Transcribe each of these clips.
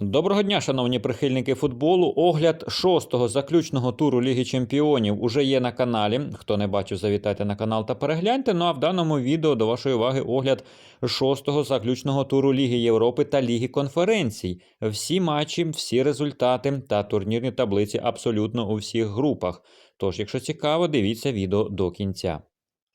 Доброго дня, шановні прихильники футболу. Огляд шостого заключного туру Ліги Чемпіонів уже є на каналі. Хто не бачив, завітайте на канал та перегляньте. Ну а в даному відео до вашої уваги огляд шостого заключного туру Ліги Європи та Ліги конференцій. Всі матчі, всі результати та турнірні таблиці абсолютно у всіх групах. Тож, якщо цікаво, дивіться відео до кінця.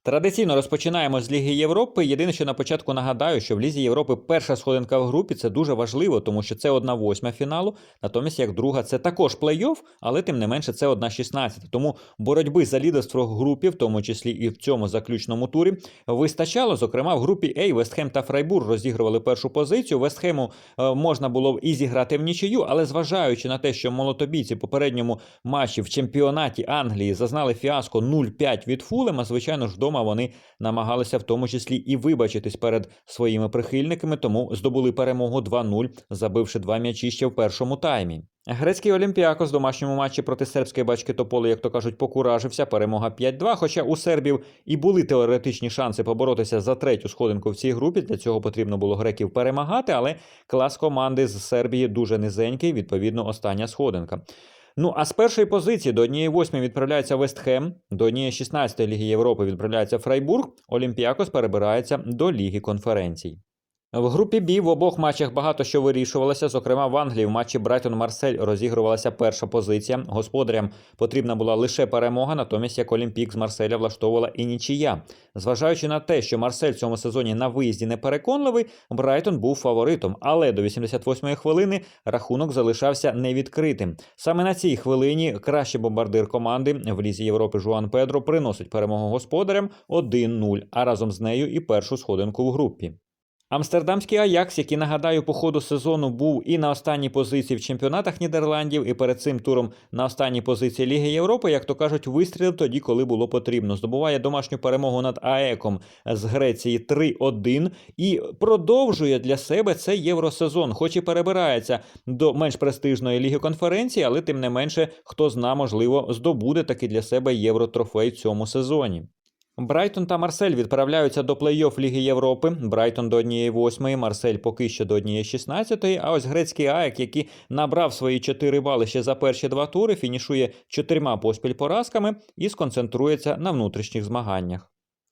Традиційно розпочинаємо з Ліги Європи. Єдине, що на початку нагадаю, що в Лізі Європи перша сходинка в групі це дуже важливо, тому що це одна восьма фіналу. Натомість, як друга, це також плей-офф, але тим не менше це одна 16. Тому боротьби за лідерство в групі, в тому числі і в цьому заключному турі, вистачало. Зокрема, в групі А Вестхем та Фрайбур розігрували першу позицію. Вестхему е, можна було і зіграти в нічию, але зважаючи на те, що молотобійці в попередньому матчі в чемпіонаті Англії зазнали фіаско 0-5 від Фулема, звичайно ж, вдома вони намагалися в тому числі і вибачитись перед своїми прихильниками, тому здобули перемогу 2-0, забивши два м'ячі ще в першому таймі. Грецький Олімпіакос в домашньому матчі проти сербської бачки Тополи, як то кажуть, покуражився. Перемога 5-2. Хоча у сербів і були теоретичні шанси поборотися за третю сходинку в цій групі. Для цього потрібно було греків перемагати, але клас команди з Сербії дуже низенький, відповідно, остання сходинка. Ну а з першої позиції до однієї восьмої відправляється Вестхем, до однієї 16 Ліги Європи відправляється Фрайбург, Олімпіакос перебирається до Ліги конференцій. В групі Бі в обох матчах багато що вирішувалося. Зокрема, в Англії в матчі Брайтон-Марсель розігрувалася перша позиція. Господарям потрібна була лише перемога, натомість як Олімпік з Марселя влаштовувала і нічия. Зважаючи на те, що Марсель в цьому сезоні на виїзді не переконливий, Брайтон був фаворитом, але до 88-ї хвилини рахунок залишався невідкритим. Саме на цій хвилині кращий бомбардир команди в лізі Європи Жуан Педро приносить перемогу господарям 1-0, а разом з нею і першу сходинку в групі. Амстердамський Аякс, який нагадаю, по ходу сезону був і на останній позиції в чемпіонатах Нідерландів, і перед цим туром на останній позиції Ліги Європи, як то кажуть, вистрілив тоді, коли було потрібно. Здобуває домашню перемогу над АЕКом з Греції 3-1 і продовжує для себе цей євросезон, хоч і перебирається до менш престижної ліги конференції, але тим не менше, хто зна, можливо, здобуде таки для себе євротрофей в цьому сезоні. Брайтон та Марсель відправляються до плей-офф Ліги Європи. Брайтон до однієї восьмої, Марсель поки що до однієї шістнадцятої. А ось грецький Аек, який набрав свої 4 бали ще за перші два тури, фінішує чотирма поспіль поразками і сконцентрується на внутрішніх змаганнях.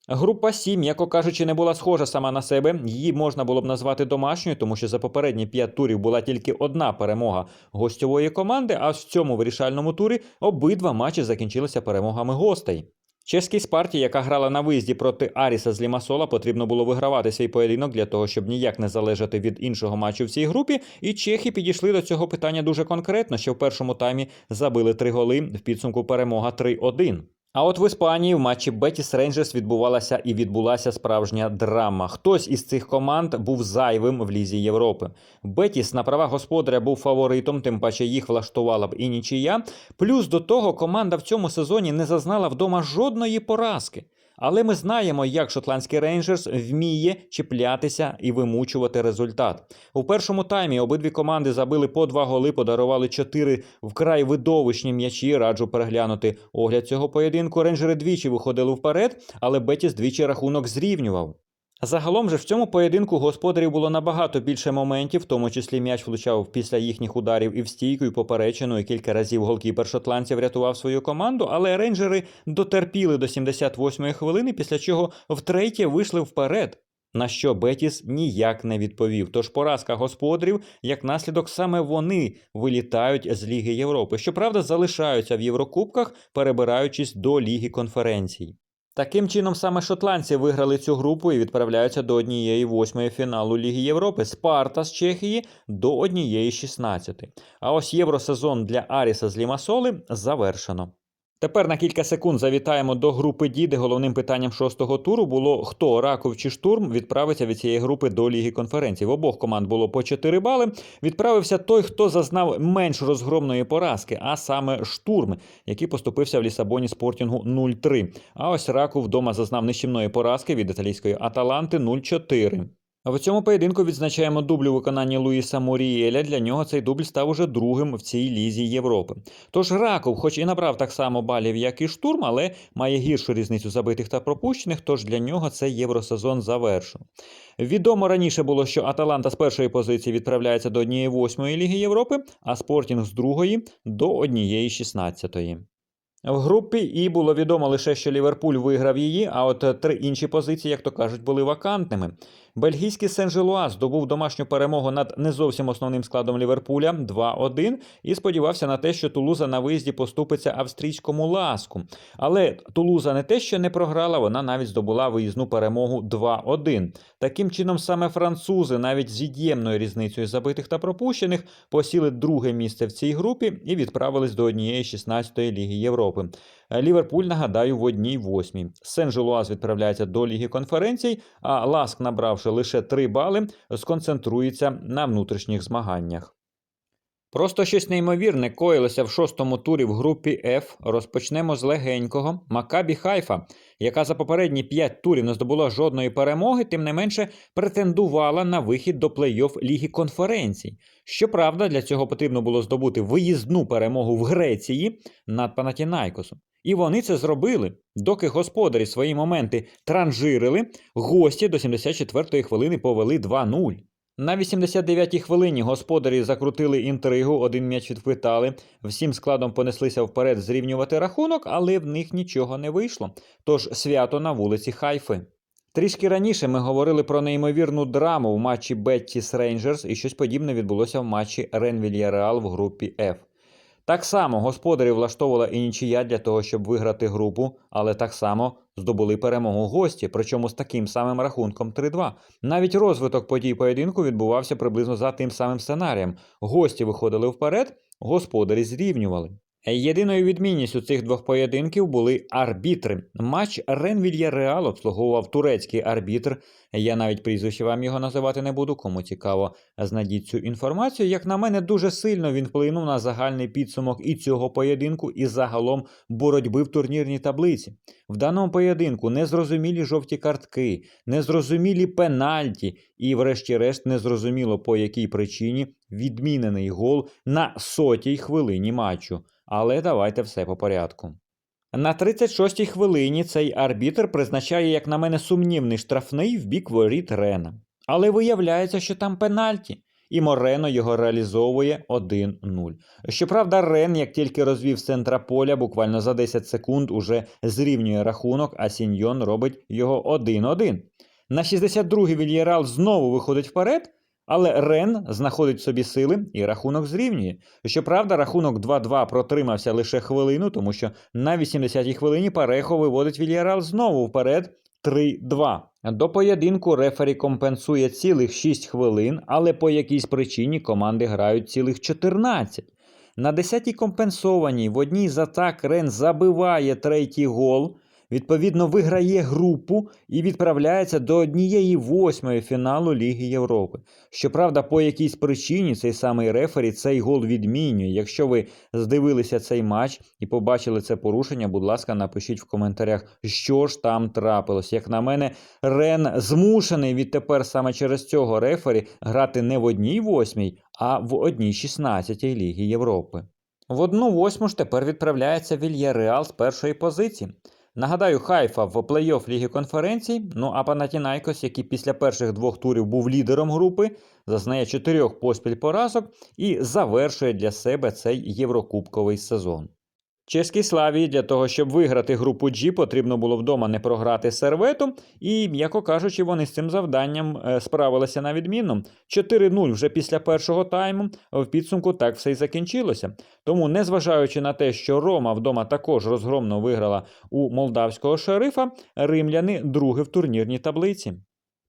Група 7, яко кажучи, не була схожа сама на себе. Її можна було б назвати домашньою, тому що за попередні 5 турів була тільки одна перемога гостьової команди. А в цьому вирішальному турі обидва матчі закінчилися перемогами гостей. Чеській Спарті, яка грала на виїзді проти Аріса з Лімасола, потрібно було вигравати свій поєдинок для того, щоб ніяк не залежати від іншого матчу в цій групі. І чехи підійшли до цього питання дуже конкретно, що в першому таймі забили три голи в підсумку перемога 3-1. А от в Іспанії в матчі Бетіс Рейнджерс відбувалася і відбулася справжня драма. Хтось із цих команд був зайвим в лізі Європи. Бетіс на правах господаря був фаворитом, тим паче їх влаштувала б і нічия. Плюс до того команда в цьому сезоні не зазнала вдома жодної поразки. Але ми знаємо, як шотландський рейнджерс вміє чіплятися і вимучувати результат. У першому таймі обидві команди забили по два голи, подарували чотири вкрай видовищні м'ячі. Раджу переглянути огляд цього поєдинку. Рейнджери двічі виходили вперед, але Бетіс двічі рахунок зрівнював. Загалом же в цьому поєдинку господарів було набагато більше моментів, в тому числі м'яч влучав після їхніх ударів і в стійку, і поперечину, і кілька разів голкіпер шотландців рятував свою команду, але рейнджери дотерпіли до 78-ї хвилини, після чого втретє вийшли вперед. На що Бетіс ніяк не відповів. Тож поразка господарів, як наслідок, саме вони вилітають з Ліги Європи. Щоправда, залишаються в Єврокубках, перебираючись до Ліги конференцій. Таким чином, саме шотландці виграли цю групу і відправляються до однієї восьмої фіналу Ліги Європи. Спарта з Чехії до однієї 16. А ось євросезон для Аріса з Лімасоли завершено. Тепер на кілька секунд завітаємо до групи Ді, де головним питанням шостого туру було хто Раков чи штурм відправиться від цієї групи до Ліги конференцій. В обох команд було по 4 бали. Відправився той, хто зазнав менш розгромної поразки, а саме штурм, який поступився в Лісабоні спортінгу 0-3. А ось Раков вдома зазнав нищівної поразки від італійської Аталанти 0-4. В цьому поєдинку відзначаємо дубль у виконанні Луїса Мурієля. Для нього цей дубль став уже другим в цій лізі Європи. Тож Раков, хоч і набрав так само балів, як і штурм, але має гіршу різницю забитих та пропущених, тож для нього цей євросезон завершено. Відомо раніше було, що Аталанта з першої позиції відправляється до однієї восьмої Ліги Європи, а Спортінг з другої до однієї шістнадцятої. В групі І було відомо лише, що Ліверпуль виграв її, а от три інші позиції, як то кажуть, були вакантними. Бельгійський Сен-Желуа здобув домашню перемогу над не зовсім основним складом Ліверпуля 2-1 і сподівався на те, що Тулуза на виїзді поступиться австрійському ласку. Але Тулуза не те, що не програла, вона навіть здобула виїзну перемогу 2-1. Таким чином, саме французи, навіть з від'ємною різницею забитих та пропущених, посіли друге місце в цій групі і відправились до однієї 16-ї Ліги Європи. Ліверпуль, нагадаю, в одній восьмій. Сен-Желуаз відправляється до Ліги конференцій, а Ласк, набравши лише 3 бали, сконцентрується на внутрішніх змаганнях. Просто щось неймовірне коїлося в шостому турі в групі F. Розпочнемо з легенького Макабі Хайфа, яка за попередні 5 турів не здобула жодної перемоги, тим не менше претендувала на вихід до плей-офф Ліги конференцій. Щоправда, для цього потрібно було здобути виїзну перемогу в Греції над Панатінайкосом. І вони це зробили, доки господарі свої моменти транжирили, гості до 74-ї хвилини повели 2-0. На 89-й хвилині господарі закрутили інтригу, один м'яч відхвитали, всім складом понеслися вперед зрівнювати рахунок, але в них нічого не вийшло. Тож свято на вулиці Хайфи. Трішки раніше ми говорили про неймовірну драму в матчі Беттіс Рейнджерс, і щось подібне відбулося в матчі Рен Реал в групі F. Так само господарі влаштовувала і нічия для того, щоб виграти групу, але так само здобули перемогу гості, причому з таким самим рахунком 3-2. Навіть розвиток подій поєдинку відбувався приблизно за тим самим сценарієм. Гості виходили вперед, господарі зрівнювали. Єдиною відмінністю цих двох поєдинків були арбітри. Матч Рен Реал обслуговував турецький арбітр. Я навіть прізвище вам його називати не буду. Кому цікаво, знайдіть цю інформацію. Як на мене, дуже сильно він вплинув на загальний підсумок і цього поєдинку, і загалом боротьби в турнірній таблиці. В даному поєдинку незрозумілі жовті картки, незрозумілі пенальті, і, врешті-решт, незрозуміло по якій причині відмінений гол на сотій хвилині матчу. Але давайте все по порядку. На 36-й хвилині цей арбітр призначає, як на мене, сумнівний штрафний в бік воріт Рена. Але виявляється, що там пенальті, і Морено його реалізовує 1-0. Щоправда, Рен, як тільки розвів центра поля, буквально за 10 секунд уже зрівнює рахунок, а Сіньйон робить його 1-1. На 62-й Вільєрал знову виходить вперед, але Рен знаходить собі сили і рахунок зрівнює. Щоправда, рахунок 2-2 протримався лише хвилину, тому що на 80-й хвилині Парехо виводить Вільярал знову вперед 3-2. До поєдинку рефері компенсує цілих 6 хвилин, але по якійсь причині команди грають цілих 14. На 10-й компенсованій в одній з атак Рен забиває третій гол. Відповідно, виграє групу і відправляється до однієї восьмої фіналу Ліги Європи. Щоправда, по якійсь причині цей самий рефері цей гол відмінює. Якщо ви здивилися цей матч і побачили це порушення, будь ласка, напишіть в коментарях, що ж там трапилось. Як на мене, Рен змушений відтепер саме через цього рефері грати не в одній восьмій, а в одній шістнадцятій Ліги Європи. В одну восьму ж тепер відправляється Вільяреал з першої позиції. Нагадаю, Хайфа в плей-офф Ліги конференцій. Ну а Панатінайкос, який після перших двох турів був лідером групи, зазнає чотирьох поспіль поразок і завершує для себе цей єврокубковий сезон. Чеській славі для того, щоб виграти групу G, потрібно було вдома не програти сервету, і, м'яко кажучи, вони з цим завданням е, справилися на відмінно. 4-0 вже після першого тайму в підсумку так все й закінчилося. Тому, незважаючи на те, що Рома вдома також розгромно виграла у молдавського шерифа, римляни друге в турнірній таблиці.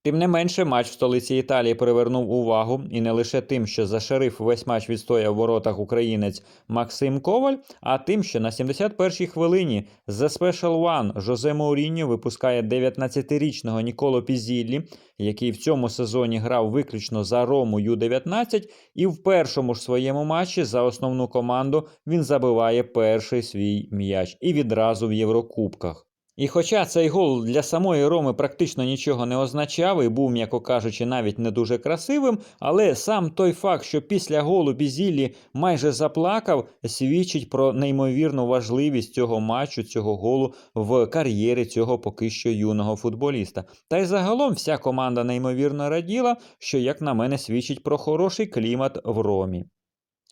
Тим не менше, матч в столиці Італії привернув увагу і не лише тим, що за шериф весь матч відстояв воротах українець Максим Коваль, а тим, що на 71-й хвилині The Special One Жозе Мауріньо випускає 19-річного Ніколо Пізіллі, який в цьому сезоні грав виключно за Рому Ю-19, і в першому ж своєму матчі за основну команду він забиває перший свій м'яч і відразу в Єврокубках. І хоча цей гол для самої Роми практично нічого не означав і був, м'яко кажучи, навіть не дуже красивим, але сам той факт, що після голу Бізілі майже заплакав, свідчить про неймовірну важливість цього матчу, цього голу в кар'єрі цього поки що юного футболіста. Та й загалом вся команда неймовірно раділа, що, як на мене, свідчить про хороший клімат в Ромі.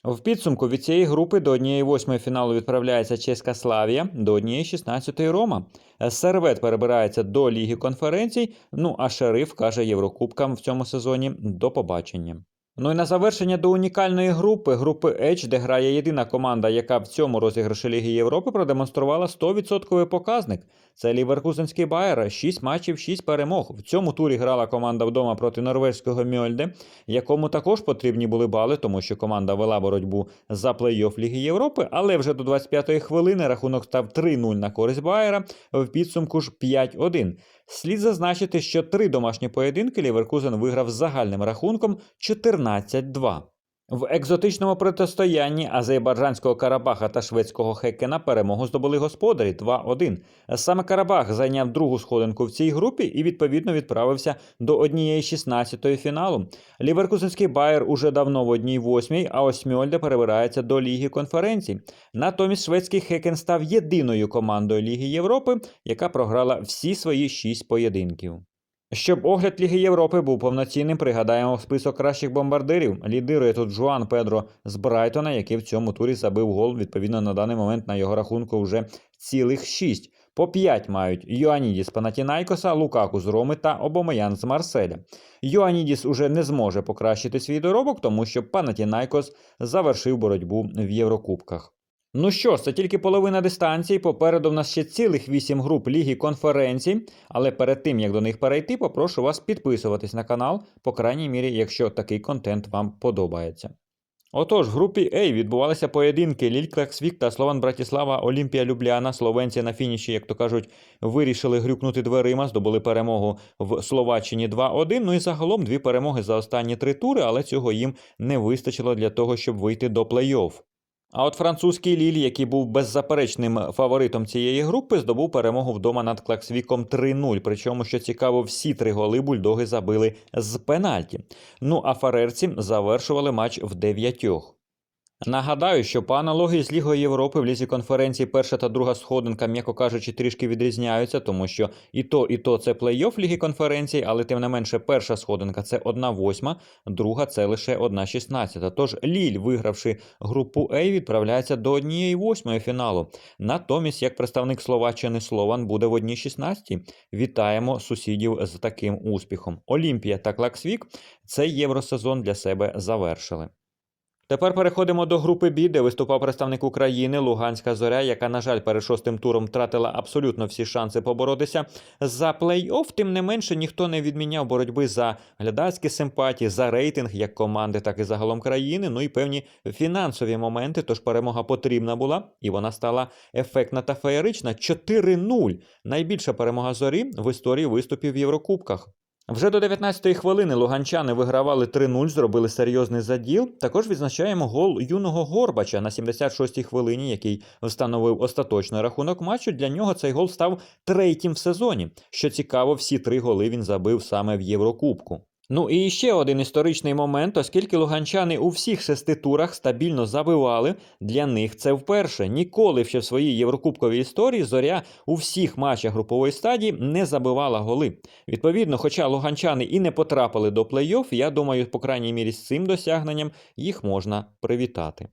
В підсумку від цієї групи до однієї восьмої фіналу відправляється Чеська Славія, до однієї шістнадцятої Рома. Сервет перебирається до Ліги конференцій. Ну а шериф каже Єврокубкам в цьому сезоні до побачення. Ну і на завершення до унікальної групи, групи H, де грає єдина команда, яка в цьому розіграші Ліги Європи продемонструвала 100% показник. Це Ліверкузенський Байер, 6 матчів, 6 перемог. В цьому турі грала команда вдома проти норвезького Мьольде, якому також потрібні були бали, тому що команда вела боротьбу за плей-офф Ліги Європи, але вже до 25-ї хвилини рахунок став 3-0 на користь Байера, в підсумку ж 5-1. Слід зазначити, що три домашні поєдинки Ліверкузен виграв загальним рахунком 14-2. В екзотичному протистоянні азербайджанського Карабаха та шведського Хекена перемогу здобули господарі 2-1. Саме Карабах зайняв другу сходинку в цій групі і відповідно відправився до однієї 16-ї фіналу. Ліверкузенський Байер уже давно в одній восьмій, а ось Мьольде перебирається до Ліги конференцій. Натомість шведський Хекен став єдиною командою Ліги Європи, яка програла всі свої шість поєдинків. Щоб огляд Ліги Європи був повноцінним, пригадаємо список кращих бомбардирів. Лідирує тут Жуан Педро з Брайтона, який в цьому турі забив гол. Відповідно, на даний момент на його рахунку вже цілих шість. По п'ять мають Йоанідіс Панатінайкоса, Лукаку з Роми та Обомаян з Марселя. Йоанідіс уже не зможе покращити свій доробок, тому що Панатінайкос завершив боротьбу в Єврокубках. Ну що ж, це тільки половина дистанції. Попереду в нас ще цілих вісім груп Ліги конференцій. Але перед тим як до них перейти, попрошу вас підписуватись на канал, по крайній мірі, якщо такий контент вам подобається. Отож, в групі А відбувалися поєдинки Ліль Клаксвік та Слован Братіслава, Олімпія Любляна. Словенці на фініші, як то кажуть, вирішили грюкнути дверима, здобули перемогу в Словаччині 2-1. Ну і загалом дві перемоги за останні три тури, але цього їм не вистачило для того, щоб вийти до плей-офф. А от французький Ліль, який був беззаперечним фаворитом цієї групи, здобув перемогу вдома над Клаксвіком 3-0. Причому, що цікаво, всі три голи бульдоги забили з пенальті. Ну а фарерці завершували матч в дев'ятьох. Нагадаю, що по аналогії з Лігою Європи в лізі конференції перша та друга сходинка, м'яко кажучи, трішки відрізняються, тому що і то, і то це плей-офф Ліги конференції, але тим не менше, перша сходинка це одна восьма, друга це лише одна шістнадцята. Тож Ліль, вигравши групу А, відправляється до однієї восьмої фіналу. Натомість, як представник Словаччини Слован буде в одній шістнадцятій. Вітаємо сусідів з таким успіхом. Олімпія та Клаксвік цей євросезон для себе завершили. Тепер переходимо до групи Бі, де виступав представник України Луганська зоря, яка, на жаль, перед шостим туром втратила абсолютно всі шанси поборотися за плей-офф. Тим не менше, ніхто не відміняв боротьби за глядацькі симпатії, за рейтинг як команди, так і загалом країни. Ну і певні фінансові моменти. Тож перемога потрібна була, і вона стала ефектна та феєрична. 4-0. Найбільша перемога зорі в історії виступів в Єврокубках. Вже до 19-ї хвилини луганчани вигравали 3-0, зробили серйозний заділ. Також відзначаємо гол юного Горбача на 76-й хвилині, який встановив остаточний рахунок матчу. Для нього цей гол став третім в сезоні. Що цікаво, всі три голи він забив саме в Єврокубку. Ну і ще один історичний момент, оскільки луганчани у всіх шести турах стабільно забивали, для них це вперше. Ніколи ще в своїй єврокубковій історії зоря у всіх матчах групової стадії не забивала голи. Відповідно, хоча луганчани і не потрапили до плей-офф, я думаю, по крайній мірі з цим досягненням їх можна привітати.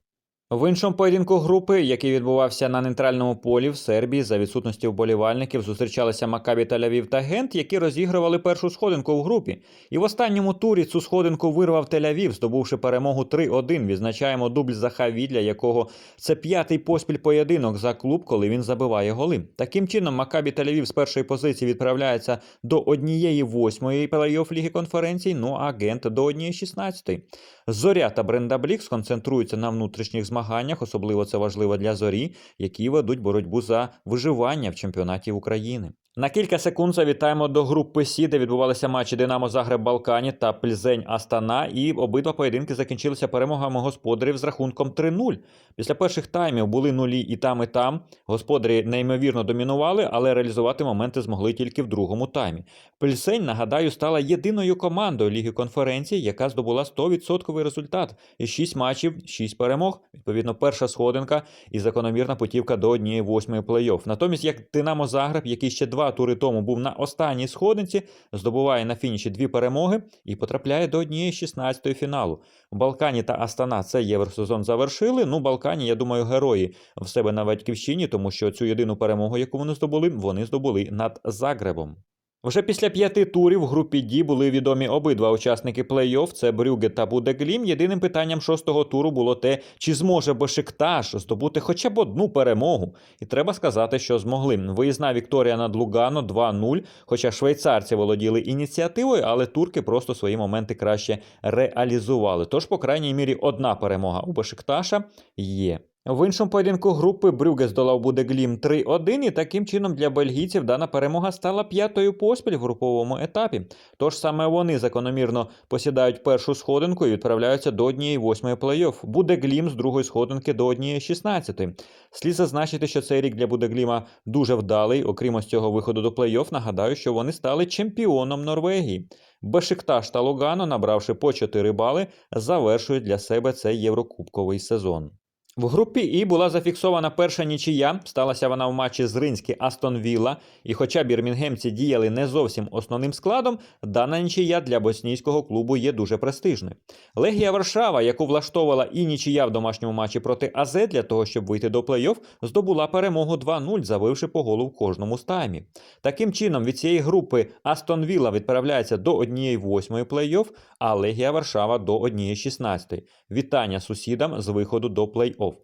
В іншому поєдинку групи, який відбувався на нейтральному полі в Сербії за відсутності вболівальників, зустрічалися Макабі Тель-Авів та Гент, які розігрували першу сходинку в групі. І в останньому турі цю сходинку вирвав Тель-Авів, здобувши перемогу 3-1. Відзначаємо дубль Захаві, для якого це п'ятий поспіль поєдинок за клуб, коли він забиває голи. Таким чином, Макабі Тель-Авів з першої позиції відправляється до однієї восьмої плей-офф Ліги конференцій, ну а Гент до однієї шістнадцятої. Зоря та Бренда Блік сконцентруються на внутрішніх змаганнях, особливо це важливо для зорі, які ведуть боротьбу за виживання в чемпіонаті України. На кілька секунд завітаємо до групи Сі, де відбувалися матчі Динамо Загреб Балкані та Пльзень Астана. І обидва поєдинки закінчилися перемогами господарів з рахунком 3-0. Після перших таймів були нулі і там, і там. Господарі неймовірно домінували, але реалізувати моменти змогли тільки в другому таймі. Пльсень, нагадаю, стала єдиною командою Ліги конференції, яка здобула 100% результат. І 6 матчів, 6 перемог. Відповідно, перша сходинка і закономірна путівка до однієї восьмої плей-офф. Натомість, як Динамо Загреб, який ще два тури тому був на останній сходинці, здобуває на фініші дві перемоги і потрапляє до однієї 16-ї фіналу. Балкані та Астана цей євросезон завершили. Ну, Балкані, я думаю, герої в себе на батьківщині, тому що цю єдину перемогу, яку вони здобули, вони здобули над Загребом. Вже після п'яти турів в групі Ді були відомі обидва учасники плей-офф – це Брюге та Будеглім. Єдиним питанням шостого туру було те, чи зможе Бешикташ здобути хоча б одну перемогу. І треба сказати, що змогли. Виїзна Вікторія над Лугано 2-0, хоча швейцарці володіли ініціативою, але турки просто свої моменти краще реалізували. Тож, по крайній мірі, одна перемога у Бешикташа є. В іншому поєдинку групи Брюге здолав Будеглім 3-1, і таким чином для бельгійців дана перемога стала п'ятою поспіль в груповому етапі. Тож саме вони закономірно посідають першу сходинку і відправляються до однієї восьмої плей-офф. Будеглім з другої сходинки до однієї шістнадцятої. Слід зазначити, що цей рік для Будегліма дуже вдалий. Окрім ось цього виходу до плей-офф, нагадаю, що вони стали чемпіоном Норвегії. Бешикташ та Лугано, набравши по 4 бали, завершують для себе цей єврокубковий сезон. В групі І була зафіксована перша нічия. Сталася вона в матчі з Ринські Астон Вілла. І хоча бірмінгемці діяли не зовсім основним складом, дана нічия для боснійського клубу є дуже престижною. Легія Варшава, яку влаштовувала і нічия в домашньому матчі проти АЗ для того, щоб вийти до плей-офф, здобула перемогу 2-0, забивши по голу в кожному з таймі. Таким чином, від цієї групи Астон Вілла відправляється до однієї восьмої плей-офф, а Легія Варшава до однієї 16. Вітання сусідам з виходу до плей-офф.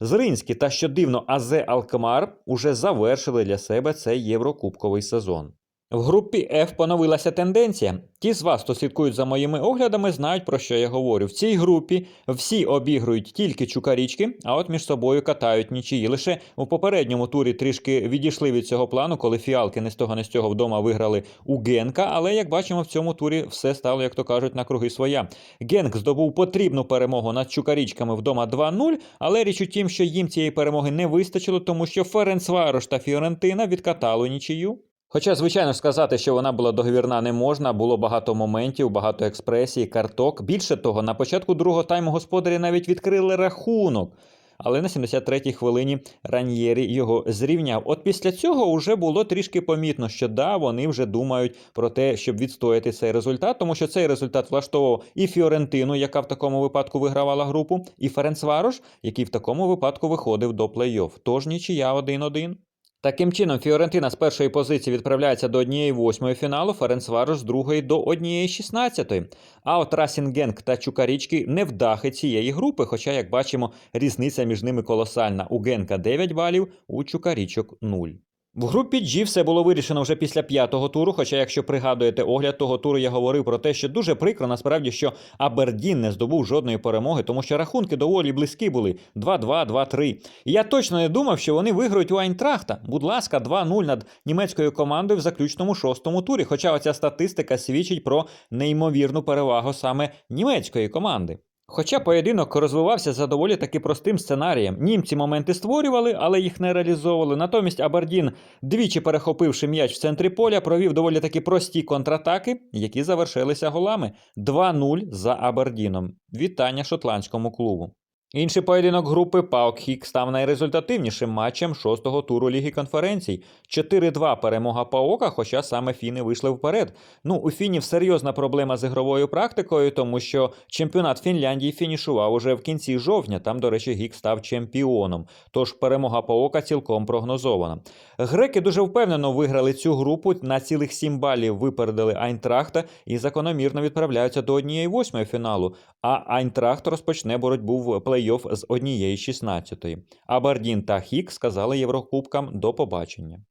Зринський та що дивно АЗ Алкмар уже завершили для себе цей єврокубковий сезон. В групі F поновилася тенденція. Ті з вас, хто слідкують за моїми оглядами, знають про що я говорю. В цій групі всі обігрують тільки чукарічки, а от між собою катають нічиї. Лише у попередньому турі трішки відійшли від цього плану, коли фіалки не з того, не з цього вдома виграли у Генка. Але як бачимо, в цьому турі все стало, як то кажуть, на круги своя. Генк здобув потрібну перемогу над чукарічками вдома 2-0, але річ у тім, що їм цієї перемоги не вистачило, тому що Ференцварош та Фіорентина відкатали нічию. Хоча, звичайно, сказати, що вона була договірна, не можна, було багато моментів, багато експресій, карток. Більше того, на початку другого тайму господарі навіть відкрили рахунок. Але на 73-й хвилині Раньєрі його зрівняв. От після цього вже було трішки помітно, що да, вони вже думають про те, щоб відстояти цей результат, тому що цей результат влаштовував і Фіорентину, яка в такому випадку вигравала групу, і Ференцварош, який в такому випадку виходив до плей-офф. Тож нічия 1-1. Таким чином, Фіорентина з першої позиції відправляється до однієї восьмої фіналу, Ференцварош з другої до однієї шістнадцятої. А от Расінгенк та Чукарічки не вдахи цієї групи, хоча, як бачимо, різниця між ними колосальна. У Генка 9 балів, у Чукарічок 0. В групі G все було вирішено вже після п'ятого туру. Хоча, якщо пригадуєте огляд того туру, я говорив про те, що дуже прикро насправді, що Абердін не здобув жодної перемоги, тому що рахунки доволі близькі були 2-2, 2-3. І я точно не думав, що вони виграють у Айнтрахта. Будь ласка, 2-0 над німецькою командою в заключному шостому турі. Хоча оця статистика свідчить про неймовірну перевагу саме німецької команди. Хоча поєдинок розвивався за доволі таки простим сценарієм. Німці моменти створювали, але їх не реалізовували. Натомість Абердін, двічі перехопивши м'яч в центрі поля, провів доволі таки прості контратаки, які завершилися голами 2-0 за Абердіном. Вітання шотландському клубу. Інший поєдинок групи Паук Хік став найрезультативнішим матчем шостого туру Ліги конференцій. 4-2 перемога Паока, хоча саме фіни вийшли вперед. Ну, у фінів серйозна проблема з ігровою практикою, тому що чемпіонат Фінляндії фінішував уже в кінці жовтня. Там, до речі, Гік став чемпіоном. Тож перемога Паока цілком прогнозована. Греки дуже впевнено виграли цю групу. На цілих 7 балів випередили Айнтрахта і закономірно відправляються до однієї восьмої фіналу. А Айнтрахт розпочне боротьбу в плей-офф з однієї 16-ї. Абардін та Хік сказали Єврокубкам до побачення.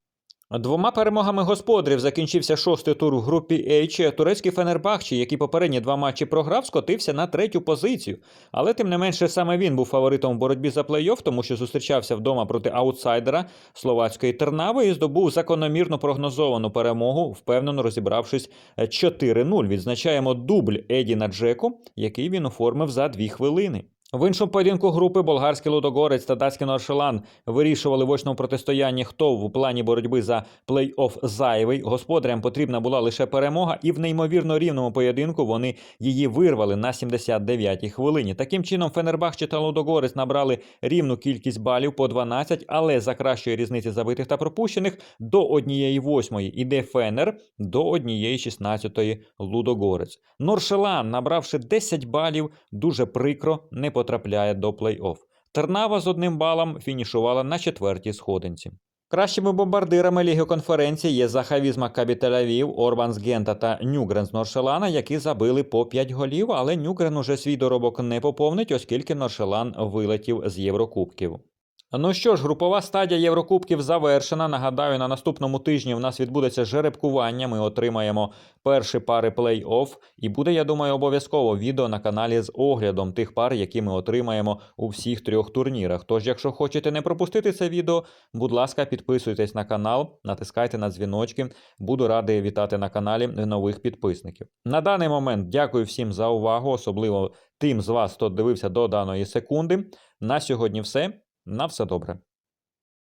Двома перемогами господарів закінчився шостий тур в групі H. Турецький Фенербахчі, який попередні два матчі програв, скотився на третю позицію. Але тим не менше саме він був фаворитом в боротьбі за плей-офф, тому що зустрічався вдома проти аутсайдера словацької Тернави і здобув закономірно прогнозовану перемогу, впевнено розібравшись 4-0. Відзначаємо дубль Едіна Джеку, який він оформив за дві хвилини. В іншому поєдинку групи болгарський Лудогорець та датський Норшелан вирішували в очному протистоянні, хто в плані боротьби за плей-офф зайвий. Господарям потрібна була лише перемога, і в неймовірно рівному поєдинку вони її вирвали на 79-й хвилині. Таким чином, Фенербахче та Лудогорець набрали рівну кількість балів по 12, але за кращої різниці забитих та пропущених до однієї восьмої іде Фенер, до однієї 16-ї Лудогорець. Норшелан, набравши 10 балів, дуже прикро не потрапляє до плей-офф. Тернава з одним балом фінішувала на четвертій сходинці. Кращими бомбардирами Ліги конференції є Захавіз Маккабі Тель-Авів, Орбан з Гента та Нюгрен з Норшелана, які забили по 5 голів, але Нюгрен уже свій доробок не поповнить, оскільки Норшелан вилетів з Єврокубків. Ну що ж, групова стадія Єврокубків завершена. Нагадаю, на наступному тижні в нас відбудеться жеребкування. Ми отримаємо перші пари плей-офф. І буде, я думаю, обов'язково відео на каналі з оглядом тих пар, які ми отримаємо у всіх трьох турнірах. Тож, якщо хочете не пропустити це відео, будь ласка, підписуйтесь на канал, натискайте на дзвіночки. Буду радий вітати на каналі нових підписників. На даний момент дякую всім за увагу, особливо тим з вас, хто дивився до даної секунди. На сьогодні все. На все добре.